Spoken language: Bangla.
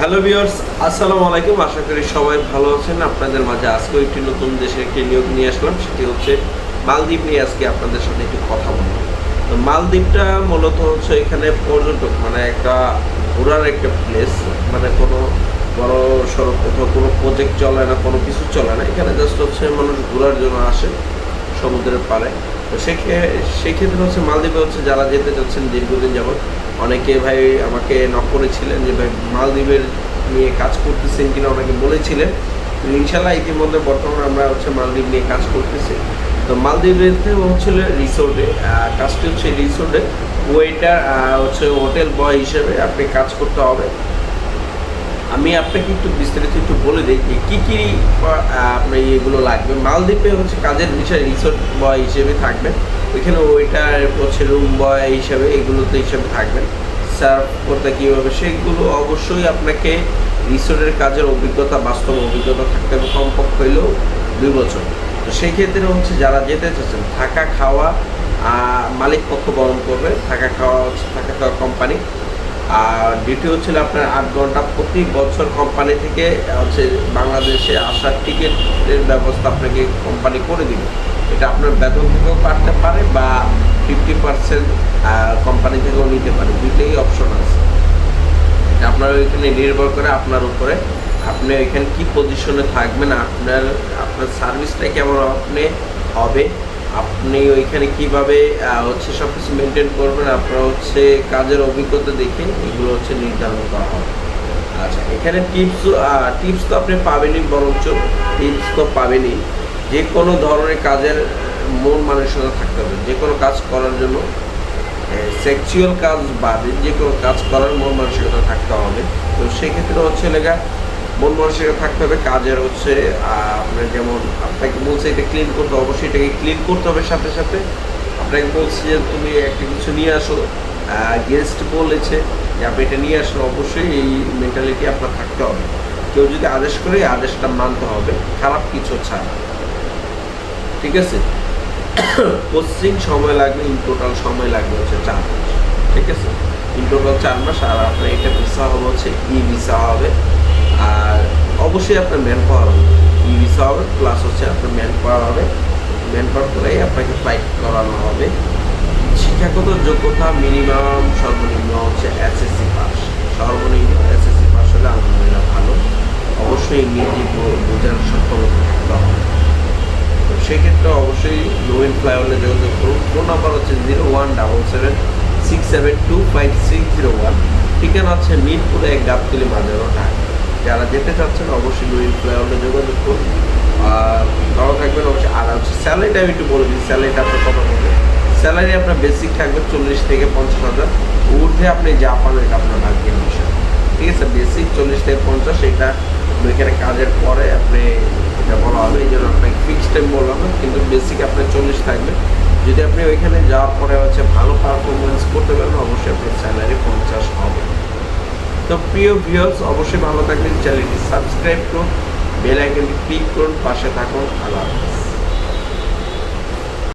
হ্যালো ভিউয়ার্স, আসসালামু আলাইকুম। আশা করি সবাই ভালো আছেন। আপনাদের মাঝে আজকে একটি নতুন দেশের একটি নিয়োগ নিয়ে আসলাম। সেটি হচ্ছে মালদ্বীপ নিয়ে আজকে আপনাদের সাথে একটু কথা বলব। তো মালদ্বীপটা মূলত হচ্ছে এখানে পর্যটক মানে একটা ঘোরার একটা প্লেস মানে কোনো বড় সড়ক কোথাও কোনো প্রজেক্ট চলে না, কোনো কিছু চলে না। এখানে জাস্ট হচ্ছে মানুষ ঘোরার জন্য আসে সমুদ্রের পাড়ে। তো সেক্ষে সেক্ষেত্রে হচ্ছে মালদ্বীপে হচ্ছে যারা যেতে চাচ্ছেন দীর্ঘদিন যাবত অনেকে ভাই আমাকে নক করেছিলেন যে, ভাই, মালদ্বীপের নিয়ে কাজ করতেছেন কিনা? অনেকে বলেছিলেন। ইনশাল্লাহ ইতিমধ্যে বর্তমানে আমরা হচ্ছে মালদ্বীপ নিয়ে কাজ করতেছি। তো মালদ্বীপেতে হচ্ছিল রিসোর্টে কাজটি হচ্ছে রিসোর্টে ওয়েটার হচ্ছে হোটেল বয় হিসেবে আপনি কাজ করতে হবে। আমি আপনাকে একটু বিস্তারিত একটু বলে দিই যে কী কী আপনার ইয়েগুলো লাগবে। মালদ্বীপে হচ্ছে কাজের বিষয় রিসোর্ট বয় হিসেবে থাকবেন। ওইখানে ওইটার হচ্ছে রুম বয় হিসাবে এগুলোতে হিসাবে থাকবেন। সার্ভ করতে কীভাবে, সেগুলো অবশ্যই আপনাকে রিসোর্টের কাজের অভিজ্ঞতা, বাস্তব অভিজ্ঞতা থাকতে হবে কমপক্ষ হইলেও দুই বছর। তো সেই ক্ষেত্রে হচ্ছে যারা যেতে চাচ্ছেন, থাকা খাওয়া মালিক পক্ষ বহন করবে। থাকা খাওয়া হচ্ছে, থাকা খাওয়া কোম্পানি আর ডিউটি হচ্ছিল আপনার আট ঘণ্টা প্রতি বছর কোম্পানি থেকে হচ্ছে বাংলাদেশে আসার টিকিটের ব্যবস্থা আপনাকে কোম্পানি করে দিবে। এটা আপনার বেতন থেকেও কাটতে পারে বা ফিফটি পার্সেন্ট কোম্পানি থেকেও নিতে পারে। দুইটাই অপশন আছে। এটা আপনার ওইখানে নির্ভর করে আপনার উপরে। আপনি এখানে কি পজিশনে থাকবেন, আপনার আপনার সার্ভিসটা কেমন আপনি হবে আপনি ওইখানে কীভাবে হচ্ছে সব কিছু মেনটেন করবেন, আপনার হচ্ছে কাজের অভিজ্ঞতা দেখে এগুলো হচ্ছে নির্ধারণ করা হবে। আচ্ছা এখানে টিপস টিপস তো আপনি পাবেনই, বরঞ্চ টিপস তো পাবেনই। যে কোনো ধরনের কাজের মন মানসিকতা থাকতে হবে, যে কোনো কাজ করার জন্য। সেক্সুয়াল কাজ বাদে যে কোনো কাজ করার মন মানসিকতা থাকতে হবে। তো সেক্ষেত্রে হচ্ছে লেগা মন মানসিকতা থাকতে হবে, কাজের হচ্ছে আপনার যেমন, আপনাকে বলছে এটা ক্লিন করতে অবশ্যই এটাকে ক্লিন করতে হবে সাথে সাথে। আপনাকে বলছি যে তুমি একটা কিছু নিয়ে আসো গেস্ট বলেছে যে আপনি এটা নিয়ে আসলে অবশ্যই এই মেন্টালিটি আপনার থাকতে হবে। কেউ যদি আদেশ করে আদেশটা মানতে হবে, খারাপ কিছু ছাড়া। ঠিক আছে? কোচিং সময় লাগবে ইন টোটাল সময় লাগবে হচ্ছে চার মাস। ঠিক আছে? ইন টোটাল চার মাস, আর আপনার এটা ভিসা হবে হচ্ছে ই অবশ্যই আপনার ম্যান পাওয়ার হবে। ই ভিসা হবে প্লাস হচ্ছে আপনার ম্যান পাওয়ার হবে। ম্যান পাওয়ার করেই আপনাকে ফ্লাইট করানো হবে। শিক্ষাগত যোগ্যতা মিনিমাম সর্বনিম্ন হচ্ছে এসএসসি পাস সর্বনিম্ন এসএসসি পাস হলে আলহামদুলিল্লাহ ভালো। অবশ্যই ইংরেজি বোঝার সক্ষমতা থাকতে হবে। সেক্ষেত্রে অবশ্যই নোয়েন ফ্লাইওভারে যোগাযোগ করুন। ফোন নাম্বার হচ্ছে zero one double seven six seven two five six zero one ঠিকানা হচ্ছে মিরপুরে এক গাবতলি মাজারো ঢাকা। যারা যেতে চাচ্ছেন, অবশ্যই নোয়েন ফ্লাইওভারে যোগাযোগ করুন। আর ভালো থাকবেন, অবশ্যই আর হচ্ছে স্যালারিটা আমি একটু বলে দিই স্যালারিটা আপনার কত হবে? স্যালারি আপনার বেসিক থাকবে চল্লিশ থেকে পঞ্চাশ হাজার। ঊর্ধ্বে আপনি যা পাবেন এটা আপনার ভাগ্যের বিষয় ঠিক আছে, বেসিক চল্লিশ থেকে পঞ্চাশ, এটা ওইখানে কাজের পরে আপনি এটা বলা হবে, এই জন্য আপনাকে ফিক্সড টাইম বললাম কিন্তু বেসিক আপনার চল্লিশ থাকবে। যদি আপনি ওইখানে যাওয়ার পরে হচ্ছে ভালো পারফরমেন্স করতে পারেন, অবশ্যই আপনার স্যালারি পঞ্চাশ হবে। তো প্রিয় ভিউয়ার্স অবশ্যই ভালো থাকবেন, চ্যানেলটি সাবস্ক্রাইব করুন, বেল আইকনটি ক্লিক করুন, পাশে থাকুন, আল্লাহ